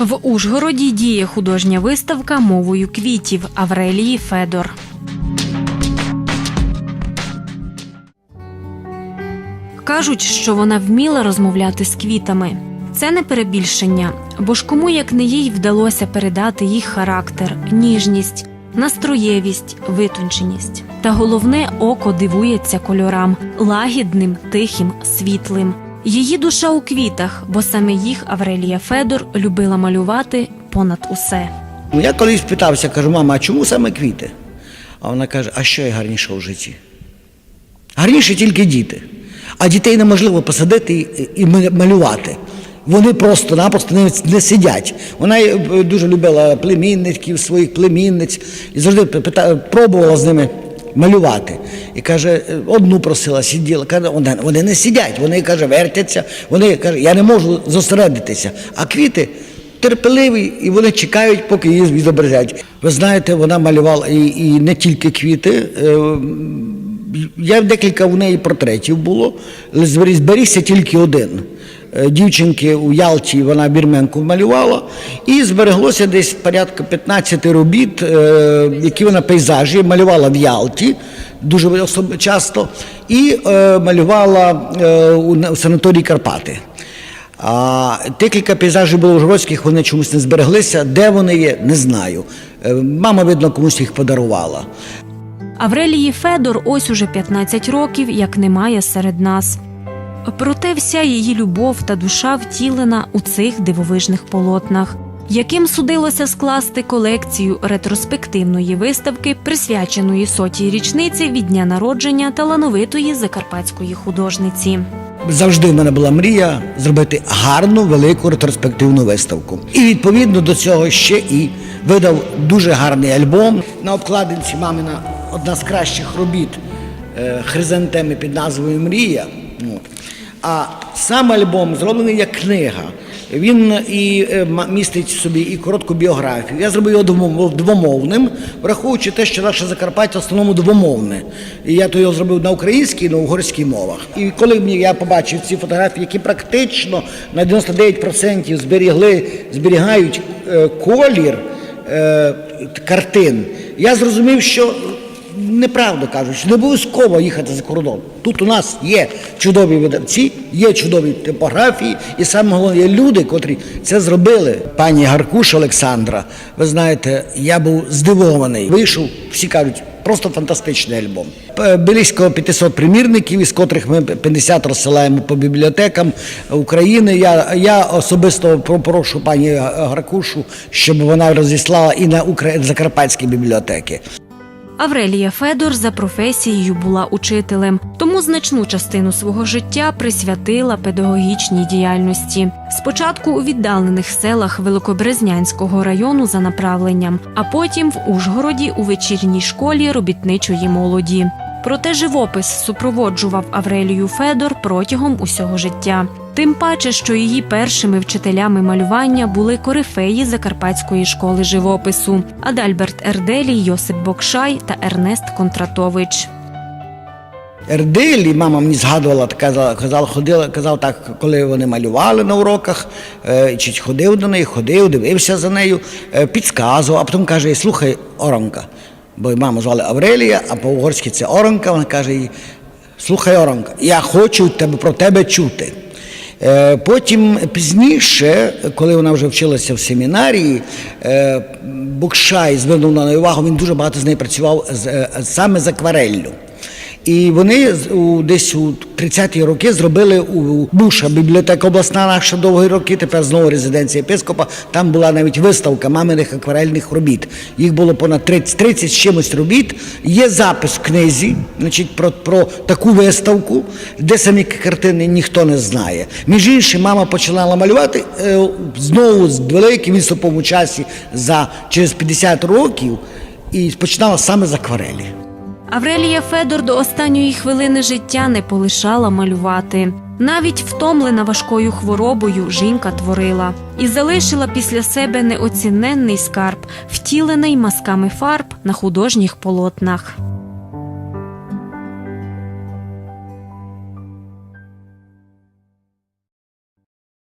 В Ужгороді діє художня виставка мовою квітів Аврелії Федор. Кажуть, що вона вміла розмовляти з квітами. Це не перебільшення, бо ж кому як не їй вдалося передати їх характер, ніжність, настроєвість, витонченість. Та головне око дивується кольорам лагідним, тихим, світлим. Її душа у квітах, бо саме їх Аврелія Федор любила малювати понад усе. Ну, я колись питався, кажу, мама, а чому саме квіти? А вона каже, а що є гарніше в житті? Гарніше тільки діти. А дітей неможливо посадити і, малювати. Вони просто-напросто не, не сидять. Вона е, дуже любила племінників, своїх племінниць і завжди пита, пробувала з ними малювати. І каже, е, одну просила, сиділа. Каже, вони, не сидять, вони каже, вертяться, вони каже, я не можу зосередитися. А квіти терпеливі, і вони чекають, поки її відобразять. Ви знаєте, вона малювала і, і не тільки квіти. Е, Я декілька у неї портретів було, зберігся тільки один. Е, Дівчинки у Ялті вона вірменку малювала, і збереглося десь порядка 15 робіт, е, які вона пейзажі малювала в Ялті дуже часто, і е, малювала у санаторії Карпати. А декілька пейзажів білогородських вони чомусь не збереглися. Де вони є, не знаю. Мама, видно, комусь їх подарувала. Аврелії Федор ось уже 15 років, як немає серед нас. Проте вся її любов та душа втілена у цих дивовижних полотнах, яким судилося скласти колекцію ретроспективної виставки, присвяченої сотій річниці від дня народження талановитої закарпатської художниці. Завжди в мене була мрія зробити гарну велику ретроспективну виставку. І відповідно до цього ще і видав дуже гарний альбом. На обкладинці мамина одна з кращих робіт е, хризантеми під назвою Мрія. От. А сам альбом зроблений як книга. Він і е, ма- містить собі і коротку біографію. Я зробив його двомовним, враховуючи те, що наше Закарпаття в основному двомовне. І я то його зробив на українській і на угорській мовах. І коли мені я побачив ці фотографії, які практично на 99% зберігли, зберігають е, колір е, картин, я зрозумів, що неправду кажуть, не обов'язково їхати за кордон. Тут у нас є чудові видавці, є чудові типографії, і саме головне є люди, котрі це зробили. Пані Гаркуш Олександра, ви знаєте, я був здивований. Вийшов, всі кажуть. Просто фантастичний альбом. Близько 500 примірників, із котрих ми 50 розсилаємо по бібліотекам України. Я, я особисто попрошу пані Гаркушу, щоб вона розіслала і на закарпатські бібліотеки. Аврелія Федор за професією була учителем, тому значну частину свого життя присвятила педагогічній діяльності. Спочатку у віддалених селах Великобрезнянського району за направленням, а потім в Ужгороді у вечірній школі робітничої молоді. Проте живопис супроводжував Аврелію Федор протягом усього життя. Тим паче, що її першими вчителями малювання були корифеї Закарпатської школи живопису Адальберт Ерделій, Йосип Бокшай та Ернест Контратович. Ердилі, мама мені згадувала, казала, казала, ходила, казав так, коли вони малювали на уроках, е, чи ходив до неї, ходив, дивився за нею, е, підказував, а потім каже, слухай, Оронка. Бо маму звали Аврелія, а по-угорськи це Оронка, вона каже їй, слухай, Оронка, я хочу тебе, про тебе чути. Потім пізніше, коли вона вже вчилася в семінарії, Букшай звернув на неї увагу, він дуже багато з нею працював саме з аквареллю. І вони десь у 30-ті роки зробили у Буша бібліотека обласна наша довгі роки, тепер знову резиденція єпископа. Там була навіть виставка маминих акварельних робіт. Їх було понад 30, 30 з чимось робіт. Є запис в книзі значить, про, про таку виставку, де самі картини ніхто не знає. Між іншим, мама починала малювати е, знову з великим відступом у часі за через 50 років і починала саме з акварелі. Аврелія Федор до останньої хвилини життя не полишала малювати. Навіть втомлена важкою хворобою жінка творила і залишила після себе неоціненний скарб, втілений мазками фарб на художніх полотнах.